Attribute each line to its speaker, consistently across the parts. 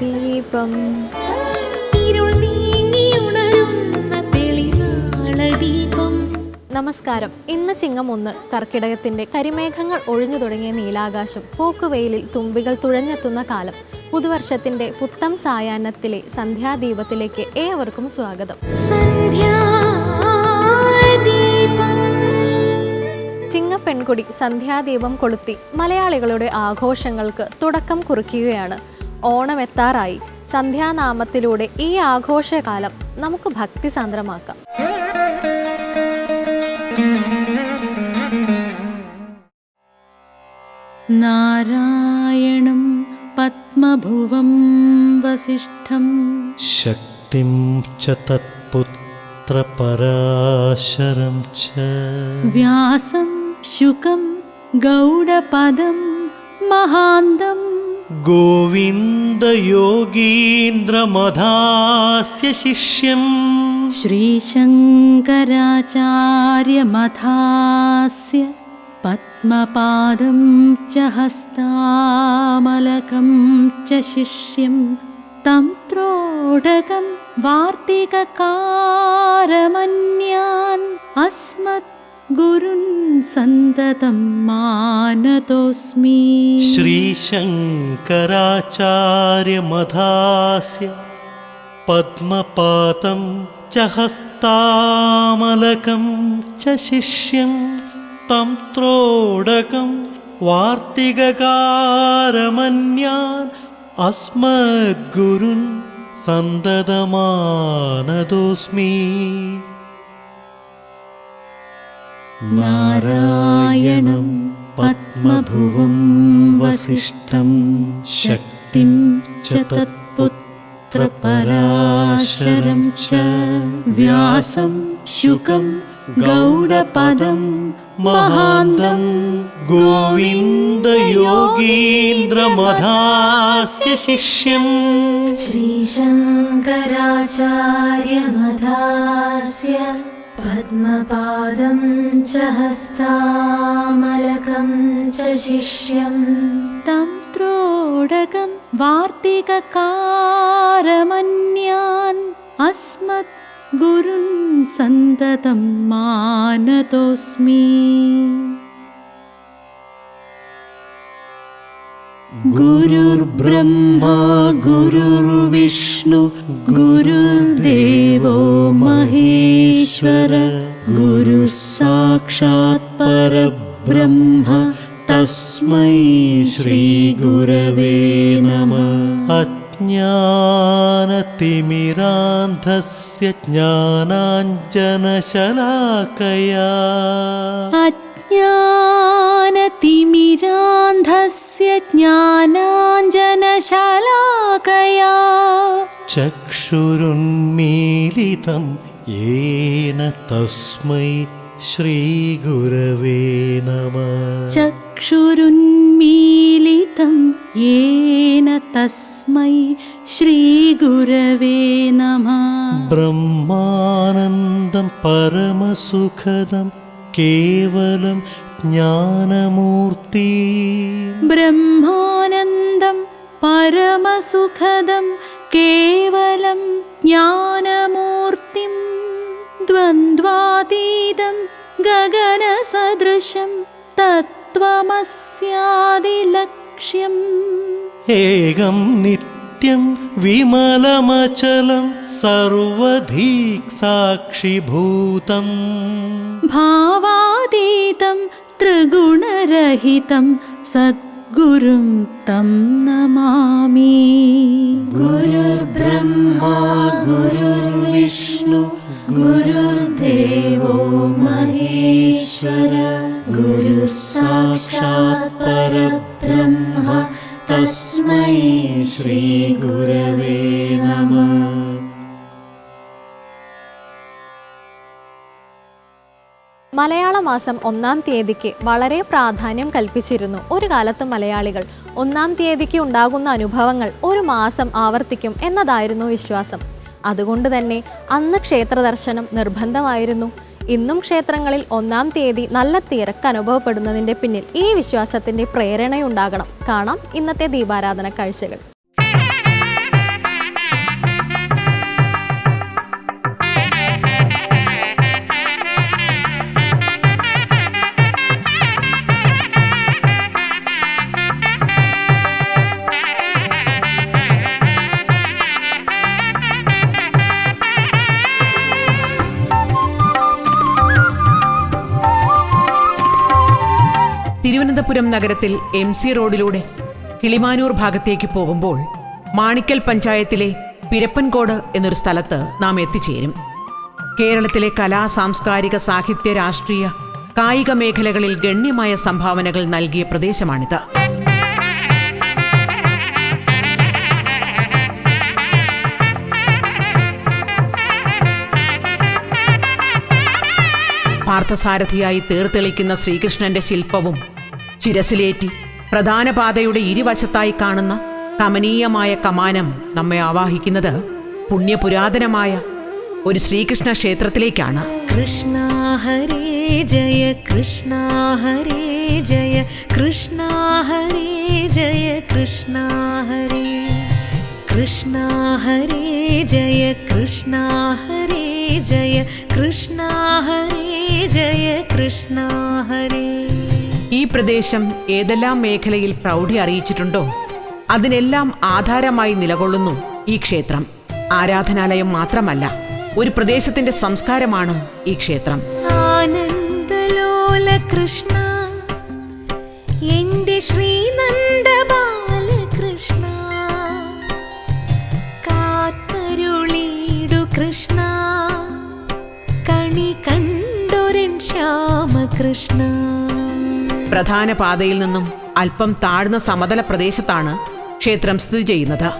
Speaker 1: ദീപം. നമസ്കാരം. ഇന്ന് ചിങ്ങം ഒന്ന് കർക്കിടകത്തിന്റെ കരിമേഘങ്ങൾ ഒഴിഞ്ഞു തുടങ്ങിയ നീലാകാശം പോക്കുവെയിലിൽ തുമ്പികൾ തുഴഞ്ഞെത്തുന്ന കാലം. പുതുവർഷത്തിന്റെ പുത്തം സായാഹ്നത്തിലെ സന്ധ്യാദീപത്തിലേക്ക് ഏവർക്കും സ്വാഗതം. ചിങ്ങപ്പെൺകുടി സന്ധ്യാദീപം കൊളുത്തി മലയാളികളുടെ ആഘോഷങ്ങൾക്ക് തുടക്കം കുറിക്കുകയാണ്. ഓണം എത്താറായി സന്ധ്യാനാമത്തിലൂടെ ഈ ആഘോഷകാലം നമുക്ക് ഭക്തിസാന്ദ്രമാക്കാം
Speaker 2: നാരായണം പത്മഭുവം വസിഷ്ഠം.
Speaker 3: ശക്തിം ച തത്പുത്രപരാശരം ച.
Speaker 2: വ്യാസം ശുകം ഗൗഡപദം മഹാന്തം
Speaker 3: गोविन्दयोगीन्द्रमधास्य शिष्यं
Speaker 2: श्रीशङ्कराचार्यमथास्य पद्मपादं च हस्तामलकं च शिष्यं तं त्रोडकं वार्तिककारमन्यान् अस्मत् गुरुन् सन्ततं मानतोऽस्मि।
Speaker 3: श्रीशङ्कराचार्यमधास्य पद्मपातं च हस्तामलकं च शिष्यं तं त्रोडकं वार्तिककारमन्यान् अस्मद्गुरुन् सन्ददमानतोस्मि
Speaker 2: नारायणं पद्मभुवं वसिष्ठं शक्तिं च तत्पुत्रपराशरं च व्यासं शुकं गौडपदं
Speaker 3: महान्दं गोविन्दयोगीन्द्रमधास्य शिष्यम्
Speaker 4: श्रीशङ्कराचार्यमधास्य पद्मपादं च हस्तामलकं च
Speaker 2: शिष्यं तं त्रोडकं वार्तिककारमन्यान् अस्मत् गुरुन् सन्ततं मानतोऽस्मि। गुरुर्ब्रह्मा गुरुर्विष्णु गुरुर्देवो महेश्वर गुरुः साक्षात् परब्रह्म तस्मै श्रीगुरवे मम
Speaker 3: अज्ञानतिमिरान्धस्य ज्ञानाञ्जनशलाकया।
Speaker 2: अज्ञा तिमिरान्धस्य ज्ञानाञ्जनशलाकया।
Speaker 3: चक्षुरुन्मीलितं येन तस्मै श्रीगुरवे नमः।
Speaker 2: चक्षुरुन्मीलितं येन तस्मै श्रीगुरवे नमः।
Speaker 3: ब्रह्मानन्दं परमसुखदं केवलं ज्ञानमूर्ति
Speaker 2: ब्रह्मानन्दं परमसुखदं केवलं ज्ञानमूर्तिं द्वन्द्वातीतं गगनसदृशं तत्त्वमस्यादिलक्ष्यम्
Speaker 3: एकं नित्यं विमलमचलं सर्वधीक्साक्षिभूतम्
Speaker 2: भावातीतं त्रिगुणरहितं सद्गुरुं तं नमामि
Speaker 4: गुरुर्ब्रह्मा गुरुर्विष्णु गुरुर्देवो महेश्वर गुरुः साक्षात् परब्रह्म तस्मै श्रीगुरवे नमः
Speaker 1: മലയാള മാസം ഒന്നാം തീയതിക്ക് വളരെ പ്രാധാന്യം കൽപ്പിച്ചിരുന്നു ഒരു കാലത്ത് മലയാളികൾ. ഒന്നാം തീയതിക്ക് ഉണ്ടാകുന്ന അനുഭവങ്ങൾ ഒരു മാസം ആവർത്തിക്കും എന്നതായിരുന്നു വിശ്വാസം. അതുകൊണ്ട് തന്നെ അന്ന് ക്ഷേത്ര ദർശനം നിർബന്ധമായിരുന്നു. ഇന്നും ക്ഷേത്രങ്ങളിൽ ഒന്നാം തീയതി നല്ല തിരക്ക് അനുഭവപ്പെടുന്നതിന്റെ പിന്നിൽ ഈ വിശ്വാസത്തിന്റെ പ്രേരണയുണ്ടാകണം. കാണാം ഇന്നത്തെ ദീപാരാധന കാഴ്ചകൾ.
Speaker 5: തിരുവനന്തപുരം നഗരത്തിൽ എം സി റോഡിലൂടെ കിളിമാനൂർ ഭാഗത്തേക്ക് പോകുമ്പോൾ മാണിക്കൽ പഞ്ചായത്തിലെ പിരപ്പൻകോട് എന്നൊരു സ്ഥലത്ത് നാം എത്തിച്ചേരും. കേരളത്തിലെ കലാ സാംസ്കാരിക സാഹിത്യ രാഷ്ട്രീയ കായിക മേഖലകളിൽ ഗണ്യമായ സംഭാവനകൾ നൽകിയ പ്രദേശമാണിത്. പാർത്ഥസാരഥിയായി തീർത്തെളിക്കുന്ന ശ്രീകൃഷ്ണന്റെ ശില്പവും ശിരസിലേറ്റി പ്രധാന പാതയുടെ ഇരുവശത്തായി കാണുന്ന കമനീയമായ കമാനം നമ്മെ ആവാഹിക്കുന്നത് പുണ്യപുരാതനമായ ഒരു ശ്രീകൃഷ്ണ ക്ഷേത്രത്തിലേക്കാണ്.
Speaker 6: കൃഷ്ണ ഹരേ ജയ കൃഷ്ണ ഹരേ ജയ കൃഷ്ണ ഹരേ ജയ കൃഷ്ണ ഹരേ. കൃഷ്ണ ഹരേ ജയ കൃഷ്ണ ഹരേ ജയ കൃഷ്ണ ഹരേ ജയ കൃഷ്ണ ഹരേ.
Speaker 5: ഈ പ്രദേശം ഏതെല്ലാം മേഖലയിൽ പ്രൗഢി അറിയിച്ചിട്ടുണ്ടോ? അതിനെല്ലാം ആധാരമായി നിലകൊള്ളുന്നു ഈ ക്ഷേത്രം. ആരാധനാലയം മാത്രമല്ല ഒരു പ്രദേശത്തിന്റെ സംസ്കാരമാണ് ഈ ക്ഷേത്രം.
Speaker 6: ആനന്ദലോല കൃഷ്ണ എന്റെ ശ്രീനന്ദ ബാലകൃഷ്ണ. കാത്തരുളീടു കൃഷ്ണ കണി കണ്ടൊരൻ ശ്യാമകൃഷ്ണ.
Speaker 5: പ്രധാന പാതയിൽ നിന്നും അല്പം താഴ്ന്ന സമതല പ്രദേശത്താണ് ക്ഷേത്രം സ്ഥിതി ചെയ്യുന്നത്.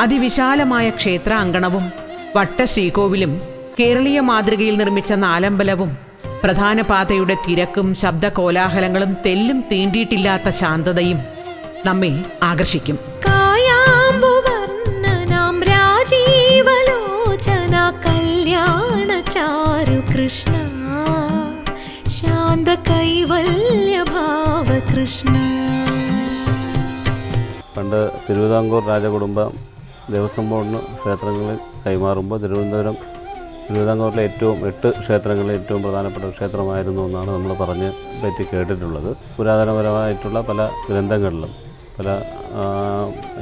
Speaker 5: അതിവിശാലമായ ക്ഷേത്ര അങ്കണവും വട്ട ശ്രീകോവിലും കേരളീയ മാതൃകയിൽ നിർമ്മിച്ച നാലമ്പലവും പ്രധാന പാതയുടെ തിരക്കും ശബ്ദ കോലാഹലങ്ങളും തെല്ലും തീണ്ടിയിട്ടില്ലാത്ത ശാന്തതയും നമ്മെ ആകർഷിക്കും.
Speaker 6: ചാരു കൃഷ്ണ. ശാന്ത കൈവല്യഭാവ കൃഷ്ണ
Speaker 7: പണ്ട് തിരുവിതാംകൂർ രാജകുടുംബം ദേവസ്വം ബോർഡിന് ക്ഷേത്രങ്ങളിൽ കൈമാറുമ്പോൾ തിരുവനന്തപുരം തിരുവിതാംകൂറിലെ ഏറ്റവും എട്ട് ക്ഷേത്രങ്ങളിലെ ഏറ്റവും പ്രധാനപ്പെട്ട ക്ഷേത്രമായിരുന്നു എന്നാണ് നമ്മൾ പറഞ്ഞ് പറ്റി കേട്ടിട്ടുള്ളത്. പുരാതനപരമായിട്ടുള്ള പല ഗ്രന്ഥങ്ങളിലും പല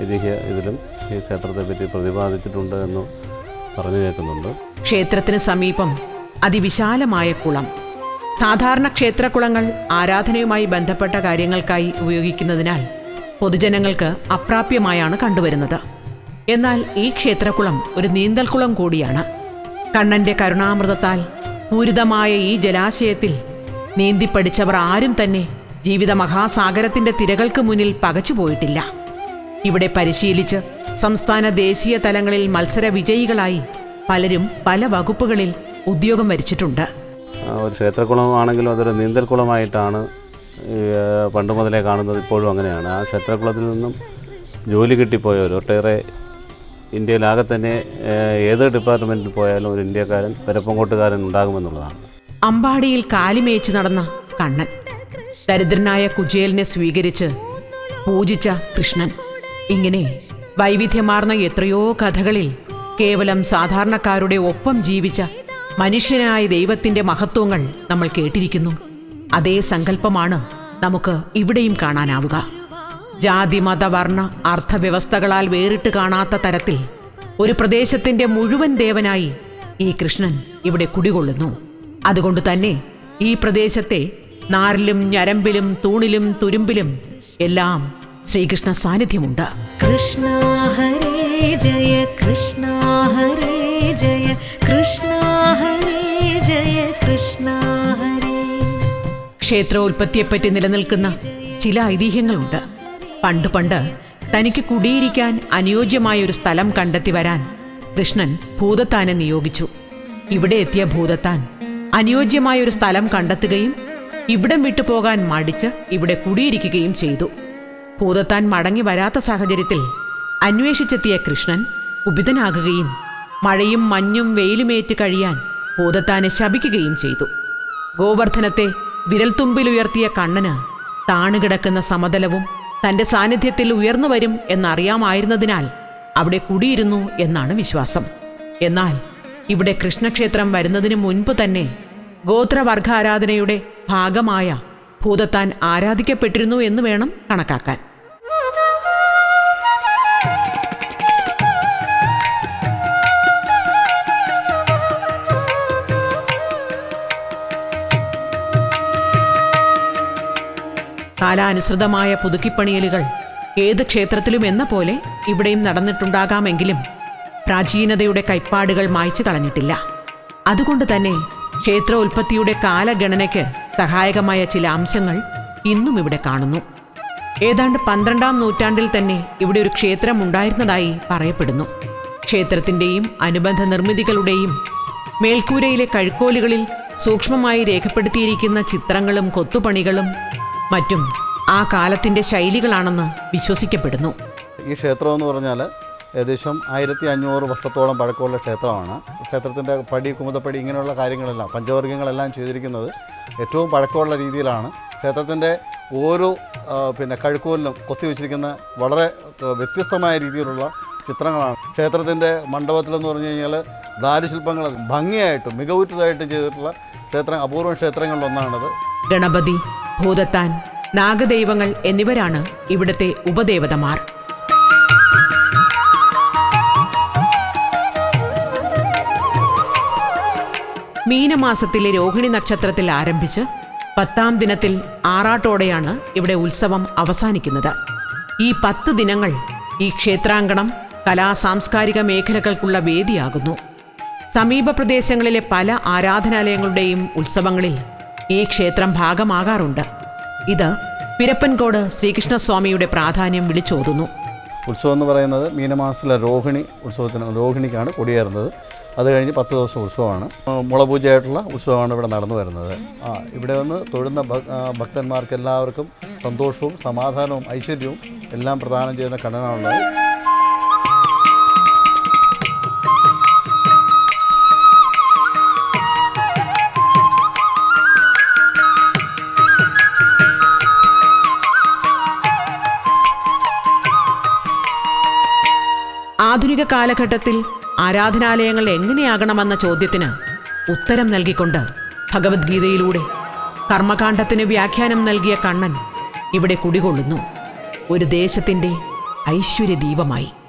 Speaker 7: ഐതിഹ്യ ഇതിലും ഈ ക്ഷേത്രത്തെപ്പറ്റി പ്രതിപാദിച്ചിട്ടുണ്ട് എന്ന് പറഞ്ഞു കേൾക്കുന്നുണ്ട്.
Speaker 5: ക്ഷേത്രത്തിന് സമീപം അതിവിശാലമായ കുളം. സാധാരണ ക്ഷേത്രക്കുളങ്ങൾ ആരാധനയുമായി ബന്ധപ്പെട്ട കാര്യങ്ങൾക്കായി ഉപയോഗിക്കുന്നതിനാൽ പൊതുജനങ്ങൾക്ക് അപ്രാപ്യമായാണ് കണ്ടുവരുന്നത്. എന്നാൽ ഈ ക്ഷേത്രക്കുളം ഒരു നീന്തൽക്കുളം കൂടിയാണ്. കണ്ണന്റെ കരുണാമൃതത്താൽ പൂരിതമായ ഈ ജലാശയത്തിൽ നീന്തിപ്പടിച്ചവർ ആരും തന്നെ ജീവിത മഹാസാഗരത്തിന്റെ തിരകൾക്ക് മുന്നിൽ പകച്ചുപോയിട്ടില്ല. ഇവിടെ പരിശീലിച്ച് സംസ്ഥാന ദേശീയ തലങ്ങളിൽ മത്സര വിജയികളായി പലരും പല വകുപ്പുകളിൽ ഉദ്യോഗം വരിച്ചിട്ടുണ്ട്.
Speaker 7: ഒരു ക്ഷേത്രക്കുളമാണെങ്കിലും അതൊരു നീന്തൽക്കുളമായിട്ടാണ് പണ്ട് മുതലേ കാണുന്നത് ഇപ്പോഴും അങ്ങനെയാണ്. ആ ക്ഷേത്രക്കുളത്തിൽ നിന്നും ജോലി കിട്ടിപ്പോയവർ ഒട്ടേറെ ഇന്ത്യയിലാകെ തന്നെ ഏത് ഡിപ്പാർട്ട്മെന്റിൽ പോയാലും ഒരു ഇന്ത്യക്കാരൻ പരപ്പംകോട്ടുകാരൻ ഉണ്ടാകുമെന്നുള്ളതാണ്.
Speaker 5: അമ്പാടിയിൽ കാലിമേച്ച് നടന്ന കണ്ണൻ. ദരിദ്രനായ കുചേലിനെ സ്വീകരിച്ച് പൂജിച്ച കൃഷ്ണൻ. ഇങ്ങനെ വൈവിധ്യമാർന്ന എത്രയോ കഥകളിൽ കേവലം സാധാരണക്കാരുടെ ഒപ്പം ജീവിച്ച മനുഷ്യനായ ദൈവത്തിന്റെ മഹത്വങ്ങൾ നമ്മൾ കേട്ടിരിക്കുന്നു. അതേ സങ്കല്പമാണ് നമുക്ക് ഇവിടെയും കാണാനാവുക. ജാതി മത വർണ അർത്ഥവ്യവസ്ഥകളാൽ വേറിട്ട് കാണാത്ത തരത്തിൽ ഒരു പ്രദേശത്തിന്റെ മുഴുവൻ ദേവനായി ഈ കൃഷ്ണൻ ഇവിടെ കുടികൊള്ളുന്നു. അതുകൊണ്ട് തന്നെ ഈ പ്രദേശത്തെ നാരിലും ഞരമ്പിലും തൂണിലും തുരുമ്പിലും എല്ലാം ശ്രീകൃഷ്ണ സാന്നിധ്യമുണ്ട്.
Speaker 6: കൃഷ്ണ ഹരേ ജയ കൃഷ്ണ ഹരേ ജയ കൃഷ്ണ
Speaker 5: ക്ഷേത്രോൽപത്തിയെപ്പറ്റി നിലനിൽക്കുന്ന ചില ഐതിഹ്യങ്ങളുണ്ട്. പണ്ട് പണ്ട് തനിക്ക് കുടിയിരിക്കാൻ അനുയോജ്യമായ ഒരു സ്ഥലം കണ്ടെത്തി വരാൻ കൃഷ്ണൻ ഭൂതത്താനെ നിയോഗിച്ചു. ഇവിടെ എത്തിയ ഭൂതത്താൻ അനുയോജ്യമായ ഒരു സ്ഥലം കണ്ടെത്തുകയും ഇവിടം വിട്ടുപോകാൻ മടിച്ച് ഇവിടെ കുടിയിരിക്കുകയും ചെയ്തു. ഭൂതത്താൻ മടങ്ങി വരാത്ത സാഹചര്യത്തിൽ അന്വേഷിച്ചെത്തിയ കൃഷ്ണൻ കുപിതനാകുകയും മഴയും മഞ്ഞും വെയിലുമേറ്റ് കഴിയാൻ ഭൂതത്താനെ ശപിക്കുകയും ചെയ്തു. ഗോവർദ്ധനത്തെ വിരൽത്തുമ്പിലുയർത്തിയ കണ്ണന് താണുകിടക്കുന്ന സമതലവും തന്റെ സാന്നിധ്യത്തിൽ ഉയർന്നു വരും എന്നറിയാമായിരുന്നതിനാൽ അവിടെ കുടിയിരുന്നു എന്നാണ് വിശ്വാസം. എന്നാൽ ഇവിടെ കൃഷ്ണക്ഷേത്രം വരുന്നതിന് മുൻപ് തന്നെ ഗോത്രവർഗ ആരാധനയുടെ ഭാഗമായ ഭൂതത്താൻ ആരാധിക്കപ്പെട്ടിരുന്നു എന്ന് വേണം കണക്കാക്കാൻ. കാലാനുസൃതമായ പുതുക്കിപ്പണിയലുകൾ ഏത് ക്ഷേത്രത്തിലും എന്ന പോലെ ഇവിടെയും നടന്നിട്ടുണ്ടാകാമെങ്കിലും പ്രാചീനതയുടെ കൈപ്പാടുകൾ മായ്ച്ചു കളഞ്ഞിട്ടില്ല. അതുകൊണ്ട് തന്നെ ക്ഷേത്ര ഉൽപ്പത്തിയുടെ കാലഗണനയ്ക്ക് സഹായകമായ ചില അംശങ്ങൾ ഇന്നും ഇവിടെ കാണുന്നു. ഏതാണ്ട് പന്ത്രണ്ടാം നൂറ്റാണ്ടിൽ തന്നെ ഇവിടെ ഒരു ക്ഷേത്രം ഉണ്ടായിരുന്നതായി പറയപ്പെടുന്നു. ക്ഷേത്രത്തിന്റെയും അനുബന്ധ നിർമ്മിതികളുടെയും മേൽക്കൂരയിലെ കഴുക്കോലുകളിൽ സൂക്ഷ്മമായി രേഖപ്പെടുത്തിയിരിക്കുന്ന ചിത്രങ്ങളും കൊത്തുപണികളും മറ്റും ആ കാലത്തിന്റെ ശൈലികളാണെന്ന് വിശ്വസിക്കപ്പെടുന്നു.
Speaker 8: ഈ ക്ഷേത്രം എന്ന് പറഞ്ഞാൽ ഏകദേശം ആയിരത്തി അഞ്ഞൂറ് വർഷത്തോളം പഴക്കമുള്ള ക്ഷേത്രമാണ്. ക്ഷേത്രത്തിന്റെ പടി കുമുതപ്പടി ഇങ്ങനെയുള്ള കാര്യങ്ങളെല്ലാം പഞ്ചവർഗങ്ങളെല്ലാം ചെയ്തിരിക്കുന്നത് ഏറ്റവും പഴക്കമുള്ള രീതിയിലാണ്. ക്ഷേത്രത്തിന്റെ ഓരോ പിന്നെ കഴുക്കോലിനും കൊത്തിവെച്ചിരിക്കുന്ന വളരെ വ്യത്യസ്തമായ രീതിയിലുള്ള ചിത്രങ്ങളാണ്. ക്ഷേത്രത്തിന്റെ മണ്ഡപത്തിലെന്ന് പറഞ്ഞു കഴിഞ്ഞാൽ ദാരുശില്പങ്ങൾ ഭംഗിയായിട്ടും മികവുറ്റതായിട്ടും ചെയ്തിട്ടുള്ള ക്ഷേത്രം അപൂർവ ക്ഷേത്രങ്ങളിലൊന്നാണത്.
Speaker 5: ഗണപതി ഭൂതത്താൻ നാഗദൈവങ്ങൾ എന്നിവരാണ് ഇവിടുത്തെ ഉപദേവതമാർ. മീനമാസത്തിലെ രോഹിണി നക്ഷത്രത്തിൽ ആരംഭിച്ച് പത്താം ദിനത്തിൽ ആറാട്ടോടെയാണ് ഇവിടെ ഉത്സവം അവസാനിക്കുന്നത്. ഈ പത്ത് ദിനങ്ങൾ ഈ ക്ഷേത്രാങ്കണം കലാ സാംസ്കാരിക മേഖലകൾക്കുള്ള വേദിയാകുന്നു. സമീപ പ്രദേശങ്ങളിലെ പല ആരാധനാലയങ്ങളുടെയും ഉത്സവങ്ങളിൽ ഈ ക്ഷേത്രം ഭാഗമാകാറുണ്ട്. ഇത് പിരപ്പൻകോട് ശ്രീകൃഷ്ണസ്വാമിയുടെ പ്രാധാന്യം വിളിച്ചോതുന്നു.
Speaker 8: ഉത്സവം എന്ന് പറയുന്നത് മീനമാസത്തിലെ രോഹിണി ഉത്സവത്തിന് രോഹിണിക്കാണ് കൊടിയേറുന്നത്. അത് കഴിഞ്ഞ് പത്ത് ദിവസം ഉത്സവമാണ്. മുളപൂജയായിട്ടുള്ള ഉത്സവമാണ് ഇവിടെ നടന്നു വരുന്നത്. ആ ഇവിടെ വന്ന് തൊഴുന്ന ഭക്തന്മാർക്ക് എല്ലാവർക്കും സന്തോഷവും സമാധാനവും ഐശ്വര്യവും എല്ലാം പ്രദാനം ചെയ്യുന്ന കണ്ണനാണുള്ളത്
Speaker 5: ആധുനിക കാലഘട്ടത്തിൽ ആരാധനാലയങ്ങൾ എങ്ങനെയാകണമെന്ന ചോദ്യത്തിന് ഉത്തരം നൽകിക്കൊണ്ട് ഭഗവത്ഗീതയിലൂടെ കർമ്മകാണ്ഡത്തിന് വ്യാഖ്യാനം നൽകിയ കണ്ണൻ ഇവിടെ കുടികൊള്ളുന്നു. ഒരു ദേശത്തിന്റെ ഐശ്വര്യദീപമായി.
Speaker 1: പൂക്കൾ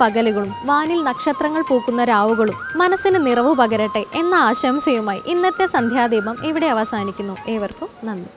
Speaker 1: പകലുകളും വാനിൽ നക്ഷത്രങ്ങൾ പൂക്കുന്ന രാവുകളും മനസ്സിന് നിറവ് പകരട്ടെ എന്ന ആശംസയുമായി ഇന്നത്തെ സന്ധ്യാദീപം ഇവിടെ അവസാനിക്കുന്നു. ഏവർക്കും നന്ദി.